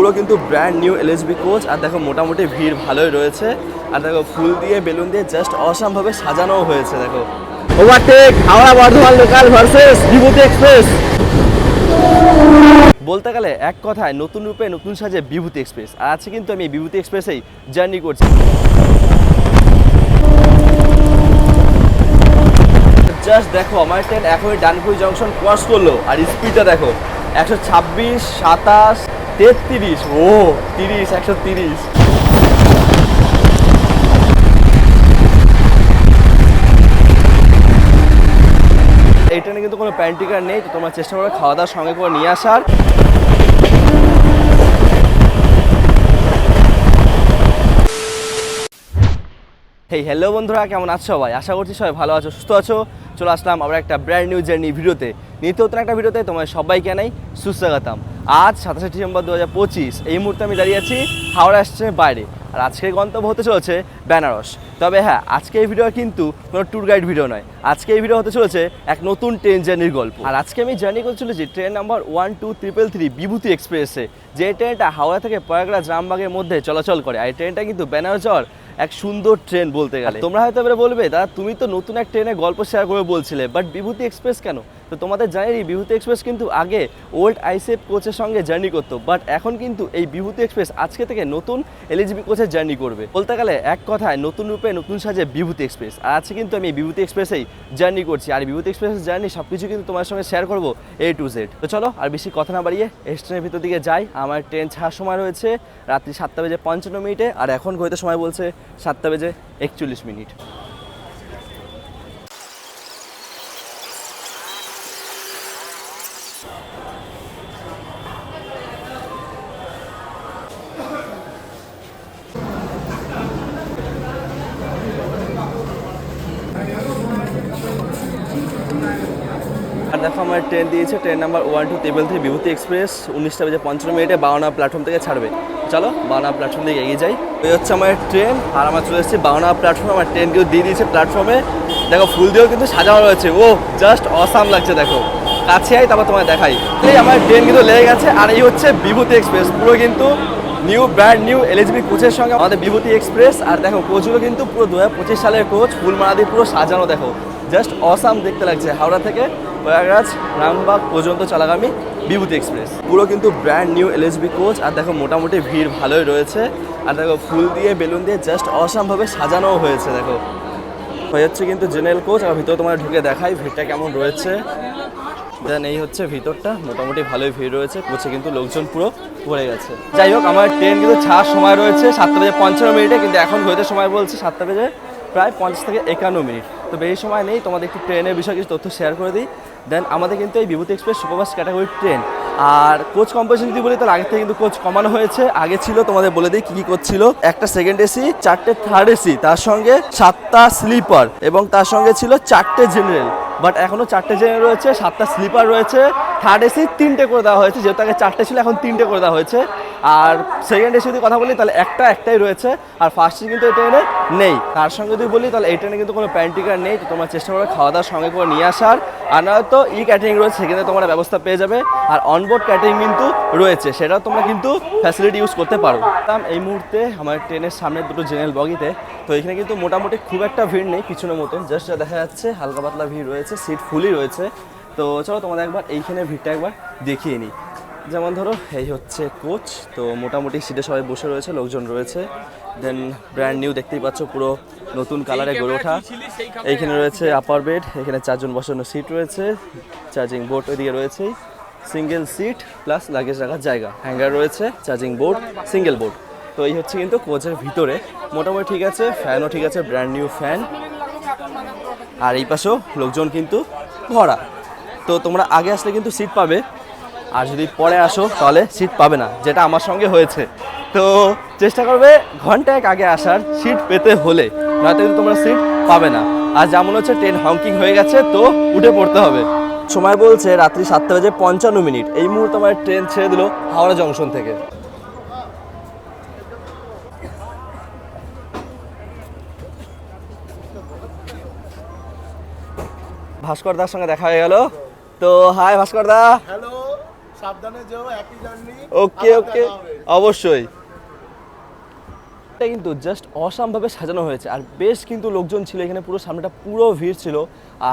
পুরো কিন্তু brand new LSB coach আর দেখো, মোটামুটি ভিড় ভালোই রয়েছে। আর দেখো, ফুল দিয়ে, বেলুন দিয়ে জাস্ট অসামভাবে সাজানোও হয়েছে, দেখো। Overtake Howrah Bardhaman local versus Bibhuti express বলতে গেলে, এক কথায়, নতুন রূপে নতুন সাজে বিভূতি এক্সপ্রেস আর আজকে কিন্তু আমি বিভূতি এক্সপ্রেসেই জার্নি করছি। জাস্ট দেখো, আমার ট্রেন এখনই ডানকুই জংশন ক্রস করল। আর স্পিডটা দেখো, একশো ছাব্বিশ, সাতাশ তেত্রিশ, ও, তিরিশ, একশো তিরিশ। এই ট্রেনে কিন্তু কোনো প্যান্টিকার নেই, তো তোমরা চেষ্টা করো খাওয়া দাওয়ার সঙ্গে করে নিয়ে আসার। হেই হ্যালো বন্ধুরা, কেমন আছো সবাই? আশা করছি সবাই ভালো আছো, সুস্থ আছো। চলে আসলাম আবার একটা ব্র্যান্ড নিউ জার্নি ভিডিওতে। নিত্য নতুন একটা ভিডিওতে তোমার সবাইকে জানাই সুস্বাগতম। আজ সাতাশে ডিসেম্বর দু হাজার পঁচিশ, এই মুহূর্তে আমি দাঁড়িয়ে আছি হাওড়া স্টেশনের বাইরে। আর আজকের গন্তব্য হতে চলেছে বেনারস। তবে হ্যাঁ আজকে এই ভিডিও কিন্তু কোনো ট্যুর গাইড ভিডিও নয়। আজকে এই ভিডিও হতে চলেছে এক নতুন ট্রেন জার্নির গল্প। আর আজকে আমি জার্নি করতে চলেছি train number one two triple three Bibhuti এক্সপ্রেসে যে ট্রেনটা হাওড়া থেকে প্রয়াগরাজ, রামবাগের মধ্যে চলাচল করে। আর এই ট্রেনটা কিন্তু বেনারস এক সুন্দর ট্রেন বলতে গেলে। তোমরা হয়তো এবারে বলবে, দাদা, তুমি তো নতুন এক ট্রেনে গল্প শেয়ার করে বলছিলে বাট বিভূতি এক্সপ্রেস কেন? তো তোমাদের জানেনই বিভূতি এক্সপ্রেস কিন্তু আগে ওল্ড আইসেফ কোচের সঙ্গে জার্নি করতো বাট এখন কিন্তু এই বিভূতি এক্সপ্রেস আজকে থেকে নতুন এলএজিবি কোচের জার্নি করবে। বলতে গেলে এক কথায় নতুন রূপে নতুন সাজে বিভূতি এক্সপ্রেস আর আজকে কিন্তু আমি বিভূতি এক্সপ্রেসেই জার্নি করছি। আর বিভূতি এক্সপ্রেসের জার্নি সব কিছু কিন্তু তোমার সঙ্গে শেয়ার করব এ টু জেড তো চলো, আর বেশি কথা না বাড়িয়ে স্টেশনের ভিতর দিকে যাই। আমার ট্রেন ছাড়ার সময় রয়েছে রাত্রি সাতটা বেজে পঞ্চান্ন মিনিটে, আর এখন ঘড়িতে সময় বলছে সাতটা বেজে একচল্লিশ মিনিট আর দেখো আমার ট্রেন দিয়েছে, train number one two triple three Bibhuti express, উনিশটা বেজে পঞ্চান্ন মিনিটে বাউনা প্ল্যাটফর্ম থেকে ছাড়বে। চলো বাউনা প্ল্যাটফর্ম থেকে এগিয়ে যাই। এই হচ্ছে আমার ট্রেন, আর আমার চলে এসেছে বাউনা প্ল্যাটফর্ম। আমার ট্রেন কেউ দিয়ে দিয়েছে প্ল্যাটফর্মে। দেখো, ফুল দিয়েও কিন্তু সাজানো রয়েছে। ও, জাস্ট অসাম লাগছে, দেখো। কাছে আই, তারপর তোমায় দেখাই। এই আমার ট্রেন কিন্তু লেগে গেছে, আর এই হচ্ছে বিভূতি এক্সপ্রেস। পুরো কিন্তু নিউ ব্র্যান্ড নিউ এলএসবি কোচের সঙ্গে আমাদের বিভূতি এক্সপ্রেস। আর দেখো কোচগুলো কিন্তু পুরো দু হাজার পঁচিশ সালের কোচ ফুল মারা দিয়ে পুরো সাজানো, দেখো। জাস্ট অসাম দেখতে লাগছে হাওড়া থেকে। প্রয়াগরাজ, রামবাগ পর্যন্ত চলাগামী বিভূতি এক্সপ্রেস। পুরো কিন্তু ব্র্যান্ড নিউ এলএসবি কোচ আর দেখো মোটামুটি ভিড় ভালোই রয়েছে। আর দেখো ফুল দিয়ে, বেলুন দিয়ে জাস্ট অসামভাবে সাজানোও হয়েছে, দেখো। হয়ে যাচ্ছে কিন্তু জেনারেল কোচ আর ভিতরে তোমার ঢুকে দেখাই ভিড়টা কেমন রয়েছে। দেন এই হচ্ছে ভিতরটা, মোটামুটি ভালোই ভিড় রয়েছে কোচে কিন্তু লোকজন পুরো ভরে গেছে। যাই হোক, আমার ট্রেন কিন্তু ছাড়ার সময় রয়েছে সাতটা বেজে পঞ্চান্ন মিনিটে, কিন্তু এখন হইতে সময় বলছে সাতটা বেজে প্রায় পঞ্চাশ থেকে একান্ন মিনিট। তো বেশি সময় নেই, তোমাদের একটু ট্রেনের বিষয়ে কিছু তথ্য শেয়ার করে দিই। দেন আমাদের কিন্তু এই বিভূতি এক্সপ্রেস সুপারফাস্ট ক্যাটাগরির ট্রেন আর কোচ কম্পোজিশন যদি বলি, তাহলে আগে থেকে কিন্তু কোচ কমানো হয়েছে। আগে ছিল, তোমাদের বলে দিই কী কি কোচ ছিল। একটা সেকেন্ড এসি চারটে থার্ড এসি তার সঙ্গে সাতটা স্লিপার এবং তার সঙ্গে ছিল চারটে জেনারেল বাট এখনও চারটে জেনারেল রয়েছে, সাতটা স্লিপার রয়েছে। থার্ড এসি তিনটে করে দেওয়া হয়েছে, যেহেতু আগে চারটে ছিল, এখন তিনটে করে দেওয়া হয়েছে। আর সেকেন্ড এসি যদি কথা বলি, তাহলে একটা একটাই রয়েছে, আর ফার্স্ট কিন্তু এই ট্রেনে নেই। তার সঙ্গে যদি বলি, তাহলে এই ট্রেনে কিন্তু কোনো প্যান্টিকার নেই, তো তোমরা চেষ্টা করবে খাওয়া দাওয়ার সঙ্গে করে নিয়ে আসার। আর নয়তো ই ক্যাটারিং রয়েছে, সেখানে তোমরা ব্যবস্থা পেয়ে যাবে। আর অনবোর্ড ক্যাটারিং কিন্তু রয়েছে সেটাও তোমরা কিন্তু ফ্যাসিলিটি ইউজ করতে পারো। এই মুহূর্তে আমার ট্রেনের সামনে দুটো জেনারেল বগিতে, তো এখানে কিন্তু মোটামুটি খুব একটা ভিড় নেই, পিছনের মতন। জাস্ট দেখা যাচ্ছে, হালকা পাতলা ভিড় রয়েছে সিট ফুলই রয়েছে। তো চলো তোমাদের একবার এইখানে ভিড়টা একবার দেখিয়ে নিই। যেমন ধরো এই হচ্ছে কোচ তো মোটামুটি সিটে সবাই বসে রয়েছে লোকজন রয়েছে। দেন ব্র্যান্ড নিউ দেখতেই পাচ্ছ পুরো নতুন কালারে গড়ে ওঠা। এইখানে রয়েছে আপার বেড এখানে চারজন বসানো সিট রয়েছে চার্জিং বোর্ড ওইদিকে রয়েছে। সিঙ্গেল সিট প্লাস লাগেজ রাখার জায়গা। হ্যাঙ্গার রয়েছে চার্জিং বোর্ড সিঙ্গেল বোর্ড তো এই হচ্ছে কিন্তু কোচের ভিতরে। মোটামুটি ঠিক আছে ফ্যানও ঠিক আছে ব্র্যান্ড নিউ ফ্যান আর এই পাশেও লোকজন কিন্তু ভরা। তো তোমরা আগে আসলে কিন্তু সিট পাবে। আর যদি পরে আসো, তাহলে সিট পাবে না, যেটা আমার সঙ্গে হয়েছে। তো চেষ্টা করবে ঘণ্টা এক আগে আসার সিট পেতে হলে, নয়তো কিন্তু তোমরা সিট পাবে না। আর যেমন হচ্ছে ট্রেন হংকিং হয়ে গেছে, তো উঠে পড়তে হবে। সময় বলছে রাত্রি সাতটা বাজে পঞ্চান্ন মিনিট। এই মুহূর্তে আমার ট্রেন ছেড়ে দিল হাওড়া জংশন থেকে। ভাস্কর দার সঙ্গে দেখা হয়ে গেল। তো হাই ভাস্কর দা। হ্যালো সাবধানে যেও একই জার্নি ওকে ওকে অবশ্যই। এটা কিন্তু জাস্ট অসামভাবে সাজানো হয়েছে আর বেশ কিন্তু লোকজন ছিল এখানে পুরো সামনেটা পুরো ভিড় ছিল।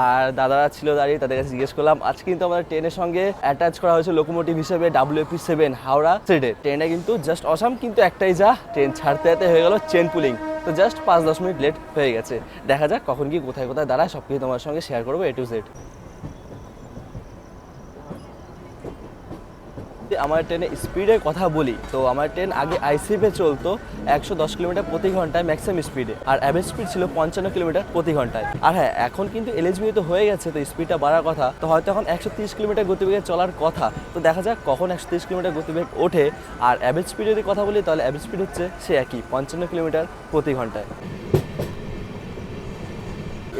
আর দাদারা ছিল দাঁড়িয়ে তাদের কাছে জিজ্ঞেস করলাম আজকে কিন্তু আমাদের ট্রেনের সঙ্গে অ্যাটাচ করা হয়েছে লোকোমোটিভ হিসেবে ডাব্লিউপি সেভেন হাওড়া সেটে ট্রেনে কিন্তু জাস্ট অসাম কিন্তু একটাই যা ট্রেন ছাড়তে যেতে হয়ে গেল চেন পুলিং তো জাস্ট পাঁচ দশ মিনিট লেট হয়ে গেছে। দেখা যাক কখন কি কোথায় কোথায় দাঁড়ায় সব কিছু তোমার সঙ্গে শেয়ার করব এ টু জেড যদি আমার ট্রেনে স্পিডের কথা বলি, তো আমার ট্রেন আগে আইসিপে চলতো একশো দশ কিলোমিটার প্রতি ঘন্টায় ম্যাক্সিমাম স্পিডে আর অ্যাভারেজ স্পিড ছিল পঞ্চান্ন কিলোমিটার প্রতি ঘন্টায়। আর হ্যাঁ এখন কিন্তু এলএসবি তো হয়ে গেছে, তো স্পিডটা বাড়ার কথা, তো হয়তো এখন একশো তিরিশ কিলোমিটার গতিবেগে চলার কথা, তো দেখা যাক কখন একশো তিরিশ কিলোমিটার গতিবেগ ওঠে, আর অ্যাভারেজ স্পিড যদি কথা বলি, তাহলে অ্যাভারেজ স্পিড হচ্ছে সে একই, পঞ্চান্ন কিলোমিটার প্রতি ঘন্টায়।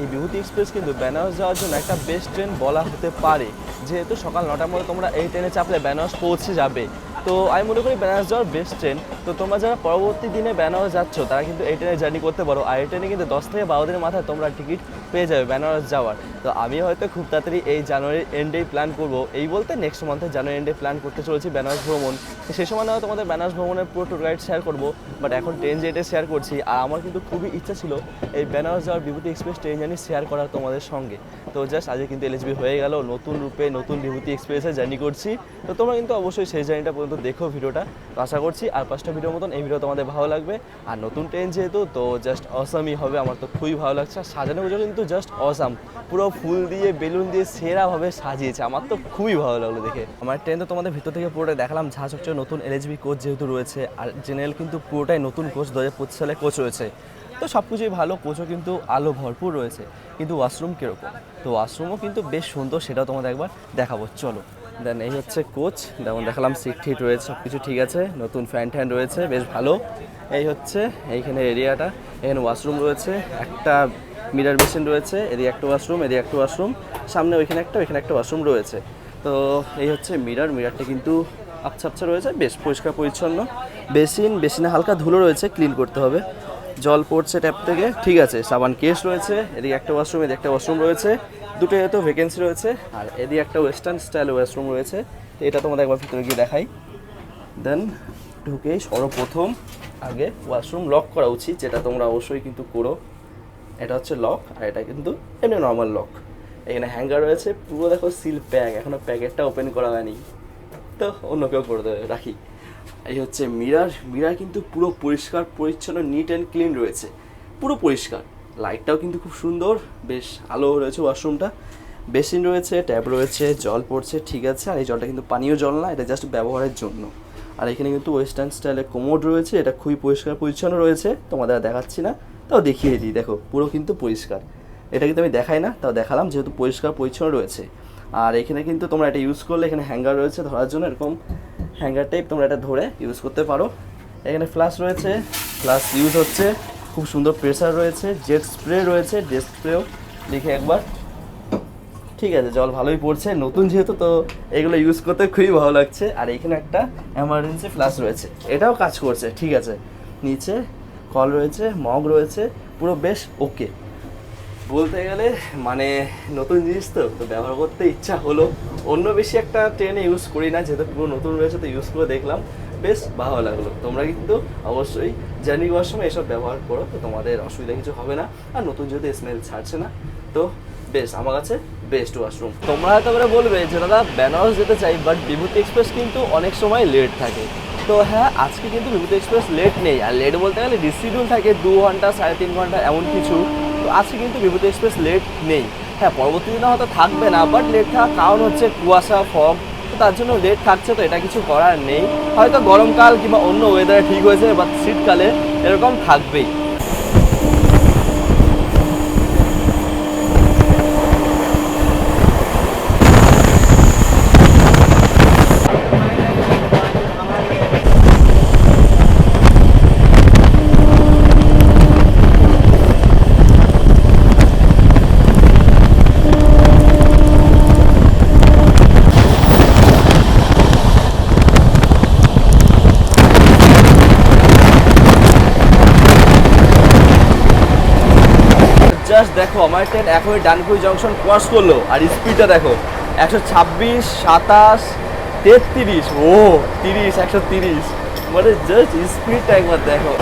এই বিভূতি এক্সপ্রেস কিন্তু ব্যানার্স যাওয়ার জন্য একটা বেস্ট ট্রেন বলা হতে পারে। যেহেতু সকাল নটার মধ্যে তোমরা এই ট্রেনে চাপলে বেনারস পৌঁছে যাবে। তো আমি মনে করি বেনারস যাওয়ার বেস্ট ট্রেন তো তোমরা যারা পরবর্তী দিনে বেনারস যাচ্ছ, তারা কিন্তু এই ট্রেনে জার্নি করতে পারো। আর এই ট্রেনে কিন্তু দশ থেকে বারো দিনের মাথায় তোমরা টিকিট পেয়ে যাবে বেনারস যাওয়ার। তো আমি হয়তো খুব তাড়াতাড়ি এই জানুয়ারির এন্ডেই প্ল্যান করব। এই বলতে নেক্সট মান্থে জানুয়ারি এন্ডে প্ল্যান করতে চলেছি বেনারস ভ্রমণ। সে সময় না তোমাদের বেনারস ভ্রমণের পুরো ট্যুর গাইড শেয়ার করব। বাট এখন ট্রেন যেটা শেয়ার করছি, আর আমার কিন্তু খুবই ইচ্ছা ছিল এই বেনারস যাওয়ার Bibhuti express train journey share করার তোমাদের সঙ্গে। তো জাস্ট আজকে কিন্তু এলএসবি হয়ে গেল, নতুন রূপে নতুন বিভূতি এক্সপ্রেসে জার্নি করছি। তো তোমরা কিন্তু অবশ্যই সেই জার্নিটা পর্যন্ত দেখো ভিডিওটা। তো আশা করছি আর পাঁচটা ভিডিওর মতন এই ভিডিও তোমাদের ভালো লাগবে। আর নতুন ট্রেন যেহেতু, তো জাস্ট অসামই হবে। আমার তো খুবই ভালো লাগছে। আর সাজানো গুলো কিন্তু জাস্ট অসাম পুরো ফুল দিয়ে, বেলুন দিয়ে সেরাভাবে সাজিয়েছে। আমার তো খুবই ভালো লাগল দেখে। আমার ট্রেন তো তোমাদের ভিতর থেকে পুরোটা দেখালাম। ঝাঁ চকচকে নতুন এলএসবি কোচ যেহেতু রয়েছে। আর জেনারেল কিন্তু পুরোটাই নতুন কোচ দু হাজার পঁচিশ সালে কোচ রয়েছে। তো সব কিছুই ভালো। কোচও কিন্তু আলো ভরপুর রয়েছে। কিন্তু ওয়াশরুম কীরকম? তো ওয়াশরুমও কিন্তু বেশ সুন্দর। সেটাও তোমাদের একবার দেখাবো। চলো। দেন এই হচ্ছে কোচ যেমন দেখালাম সিট ঠিট রয়েছে সব কিছু ঠিক আছে, নতুন ফ্যান ট্যান রয়েছে, বেশ ভালো। এই হচ্ছে এইখানে এরিয়াটা এখানে ওয়াশরুম রয়েছে, একটা মিরার বেসিন রয়েছে, এদিকে একটা ওয়াশরুম এদিকে একটা ওয়াশরুম সামনে ওইখানে একটা ওইখানে একটা ওয়াশরুম রয়েছে। তো এই হচ্ছে মিরার মিরারটা কিন্তু আচ্ছা আচ্ছা রয়েছে, বেশ পরিষ্কার পরিচ্ছন্ন। বেসিন, বেসিনে হালকা ধুলো রয়েছে ক্লিন করতে হবে। জল পড়ছে ট্যাপ থেকে, ঠিক আছে, সাবান কেস রয়েছে, এদিকে একটা ওয়াশরুম এদিকে একটা ওয়াশরুম রয়েছে। দুটো তো ভ্যাকেন্সি রয়েছে। আর এদিকে একটা ওয়েস্টার্ন স্টাইল ওয়াশরুম রয়েছে। তো এটা তোমাদের একবার ভিতরে গিয়ে দেখাই। দেন ঢুকেই সর্বপ্রথম আগে ওয়াশরুম লক করা উচিত, যেটা তোমরা অবশ্যই কিন্তু করো। এটা হচ্ছে লক আর এটা কিন্তু এমনি নর্মাল লক এখানে হ্যাঙ্গার রয়েছে, পুরো দেখো সিল প্যাক এখনও প্যাকেটটা ওপেন করা হয়নি। তো অন্য কেউ করে দেবে, রাখি। এই হচ্ছে মিরার মিরার কিন্তু পুরো পরিষ্কার, পরিচ্ছন্ন নিট অ্যান্ড ক্লিন রয়েছে। পুরো পরিষ্কার। লাইটটাও কিন্তু খুব সুন্দর। বেশ আলো রয়েছে ওয়াশরুমটা বেসিন রয়েছে ট্যাপ রয়েছে, জল পড়ছে, ঠিক আছে। আর এই জলটা কিন্তু পানীয় জল না, এটা জাস্ট ব্যবহারের জন্য। আর এখানে কিন্তু ওয়েস্টার্ন স্টাইলের কোমোড রয়েছে, এটা খুবই পরিষ্কার পরিচ্ছন্ন রয়েছে। তোমাদের দেখাচ্ছি না, তাও দেখিয়ে দিই, দেখো, পুরো কিন্তু পরিষ্কার। এটা কিন্তু আমি দেখাই না, তাও দেখালাম, যেহেতু পরিষ্কার পরিচ্ছন্ন রয়েছে। আর এখানে কিন্তু তোমরা এটা ইউজ করলে, এখানে হ্যাঙ্গার রয়েছে ধরার জন্য, এরকম হ্যাঙ্গার টাইপ তোমরা এটা ধরে ইউজ করতে পারো। এখানে ফ্লাশ রয়েছে ফ্লাশ ইউজ হচ্ছে। খুব সুন্দর প্রেসার রয়েছে জেট স্প্রে রয়েছে জেট স্প্রেও লিখে একবার। ঠিক আছে, জল ভালোই পড়ছে, নতুন যেহেতু, তো এগুলো ইউজ করতে খুবই ভালো লাগছে। আর এখানে একটা এমার্জেন্সি ফ্লাশ রয়েছে, এটাও কাজ করছে, ঠিক আছে। নিচে কল রয়েছে, মগ রয়েছে, পুরো বেশ ওকে বলতে গেলে মানে নতুন জিনিস তো তো ব্যবহার করতে ইচ্ছা হলো। অন্য বেশি একটা ট্রেনে ইউজ করি না, যেহেতু পুরো নতুন রয়েছে, তো ইউজ করে দেখলাম। বেশ ভালো লাগল। তোমরা কিন্তু অবশ্যই জার্নি করার সময় এসব ব্যবহার করো, তো তোমাদের অসুবিধা কিছু হবে না। আর নতুন যেহেতু স্মেল ছাড়ছে না, তো বেশ, আমার কাছে বেস্ট ওয়াশরুম তোমরা হয়তো করে বলবে যে, দাদা বেনারস যেতে চাই বাট বিভূতি এক্সপ্রেস কিন্তু অনেক সময় লেট থাকে। তো হ্যাঁ আজকে কিন্তু বিভূতি এক্সপ্রেস লেট নেই। আর লেট বলতে গেলে ডিসিডিউল থাকে, দু ঘণ্টা, সাড়ে তিন ঘণ্টা, এমন কিছু। তো আজকে কিন্তু বিভূতি এক্সপ্রেস লেট নেই। হ্যাঁ পরবর্তী দিনে হয়তো থাকবে না বাট লেট থাকার কারণ হচ্ছে কুয়াশা ফগ তো তার জন্য লেট থাকছে তো, এটা কিছু করার নেই। হয়তো গরমকাল কিংবা অন্য ওয়েদারে ঠিক হয়েছে বা শীতকালে এরকম থাকবেই। জাস্ট দেখো, আমার ট্রেন এখনই ডানকুই জংশন ক্রস করল, আর স্পিডটা দেখো, একশো ছাব্বিশ, সাতাশ, তেত্রিশ, ও, তিরিশ, একশো তিরিশ। মানে জাস্ট স্পিডটা একবার দেখো।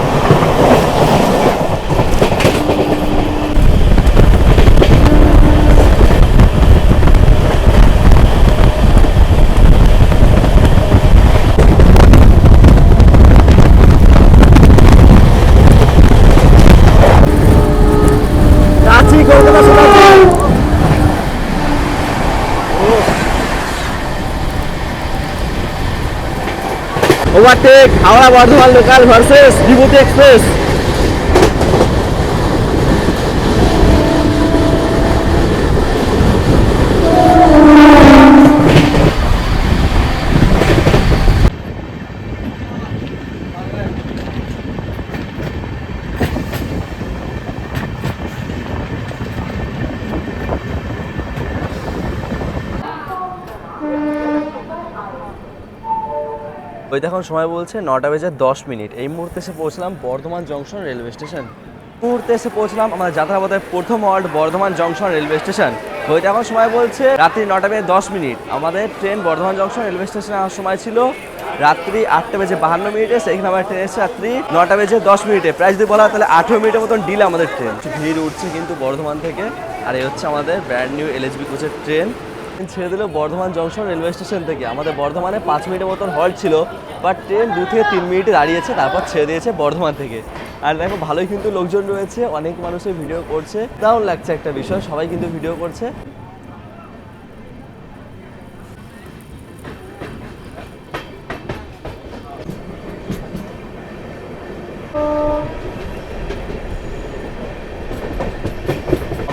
Overtake Howrah Bardhaman local versus Bibhuti express ওই দেখুন সময় বলছে নটা বেজে দশ মিনিট। এই মুহূর্তে এসে পৌঁছলাম বর্ধমান জংশন রেলওয়ে স্টেশন। মুহূর্তে এসে পৌঁছলাম আমার যাত্রাপথের প্রথম ওয়ার্ড, বর্ধমান জংশন রেলওয়ে স্টেশন। ওইটা এখন সময় বলছে রাত্রি নটা বেজে দশ মিনিট। আমাদের ট্রেন বর্ধমান জংশন রেলওয়ে স্টেশনে আসার সময় ছিল রাত্রি আটটা বেজে বাহান্ন মিনিটে। সেইখানে আমার ট্রেন এসেছে রাত্রি নটা বেজে দশ মিনিটে। প্রায় যদি বলা তাহলে আঠেরো মিনিটের মতন ডিলে আমাদের ট্রেন। ভিড় উঠছে কিন্তু বর্ধমান থেকে। আর এই হচ্ছে আমাদের ব্র্যান্ড নিউ এলএচবি কোচের ট্রেন ট্রেন। ছেড়ে দিল বর্ধমান জংশন রেলওয়ে স্টেশন থেকে। আমাদের বর্ধমানে পাঁচ মিনিটের মতন হল্ট ছিল বাট ট্রেন দু থেকে তিন মিনিট দাঁড়িয়েছে, তারপর ছেড়ে দিয়েছে বর্ধমান থেকে। আর দেখো, ভালোই কিন্তু লোকজন রয়েছে, অনেক মানুষের ভিডিও করছে। দারুণ লাগছে একটা বিষয়, সবাই কিন্তু ভিডিও করছে।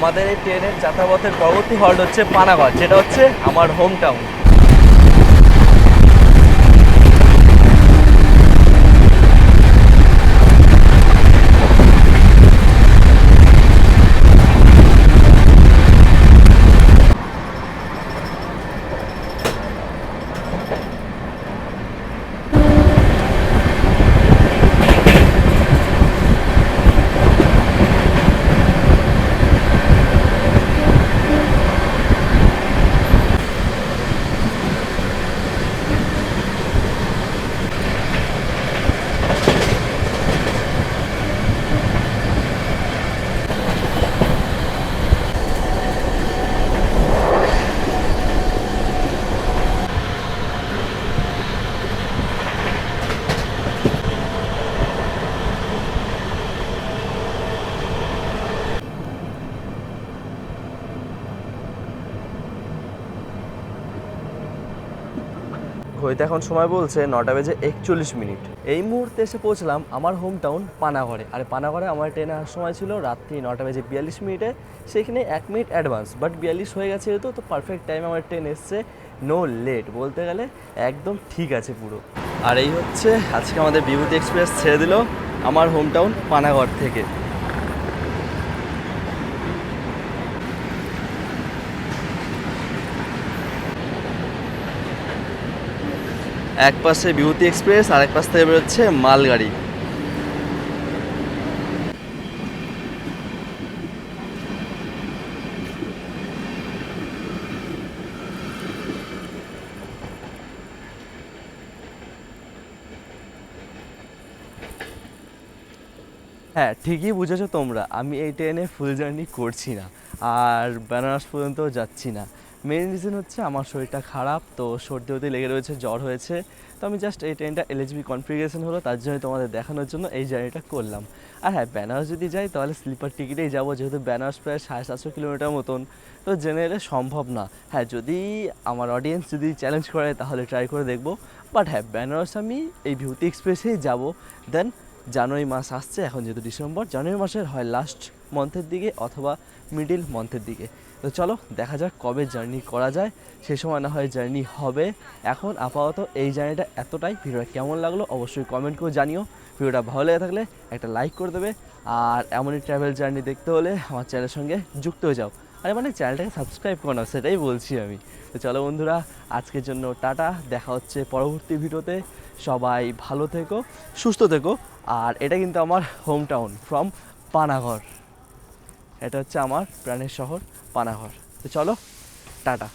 আমাদের এই ট্রেনের যাতায়াতের পরবর্তী হল্ট হচ্ছে পানাগড় যেটা হচ্ছে আমার হোম টাউন হইতে এখন সময় বলছে নটা বেজে একচল্লিশ মিনিট। এই মুহূর্তে এসে পৌঁছলাম আমার হোম টাউন পানাগড়ে। আর পানাগড়ে আমার ট্রেনে আসার সময় ছিল রাত্রি নটা বেজে বিয়াল্লিশ মিনিটে। সেখানে এক মিনিট অ্যাডভান্স বাট বিয়াল্লিশ হয়ে গেছে যেহেতু, তো পারফেক্ট টাইম আমার ট্রেন এসছে। নো লেট বলতে গেলে একদম ঠিক আছে পুরো। আর এই হচ্ছে, আজকে আমাদের বিভূতি এক্সপ্রেস ছেড়ে দিল আমার হোম টাউন পানাগড় থেকে। এক পাশে বিভূতি এক্সপ্রেস আর এক পাশ থেকে বেরোচ্ছে মালগাড়ি। হ্যাঁ ঠিকই বুঝেছ তোমরা। আমি এই ট্রেনে ফুল জার্নি করছি না। আর বেনারস পর্যন্ত যাচ্ছি না। মেন রিজন হচ্ছে আমার শরীরটা খারাপ, তো সর্দি হতে লেগে রয়েছে, জ্বর হয়েছে। তো আমি জাস্ট এই ট্রেনটা এলএচবি কনফিগারেশন হলো, তার জন্য তোমাদের দেখানোর জন্য এই জার্নিটা করলাম। আর হ্যাঁ বেনারস যদি যাই, তাহলে স্লিপার টিকিটেই যাব, যেহেতু বেনারস প্রায় সাড়ে সাতশো কিলোমিটার মতন। তো জেনারেলে সম্ভব না। হ্যাঁ যদি আমার অডিয়েন্স যদি চ্যালেঞ্জ করে, তাহলে ট্রাই করে দেখব। বাট হ্যাঁ বেনারস আমি এই বিউটি এক্সপ্রেসেই যাব। দেন জানুয়ারি মাস আসছে, এখন যেহেতু ডিসেম্বর জানুয়ারি মাসের হয় লাস্ট মান্থের দিকে অথবা মিডিল মান্থের দিকে। তো চলো, দেখা যাক কবে জার্নি করা যায়। সে সময় না হয় জার্নি হবে। এখন আপাতত এই জার্নিটা এতটাই। ভিডিওটা কেমন লাগল অবশ্যই কমেন্ট করে জানিও। ভিডিওটা ভালো লেগে থাকলে একটা লাইক করে দেবে। আর এমনই ট্রাভেল জার্নি দেখতে হলে আমার চ্যানেলের সঙ্গে যুক্ত হয়ে যাও। আরে মানে চ্যানেলটাকে সাবস্ক্রাইব করো না, সেটাই বলছি আমি। তো চলো বন্ধুরা, আজকের জন্য টাটা। দেখা হচ্ছে পরবর্তী ভিডিওতে। সবাই ভালো থেকো, সুস্থ থেকো। আর এটা কিন্তু আমার হোম টাউন ফ্রম পানাগড় এটা হচ্ছে আমার প্রাণের শহর পানাঘর। তো চলো টাটা।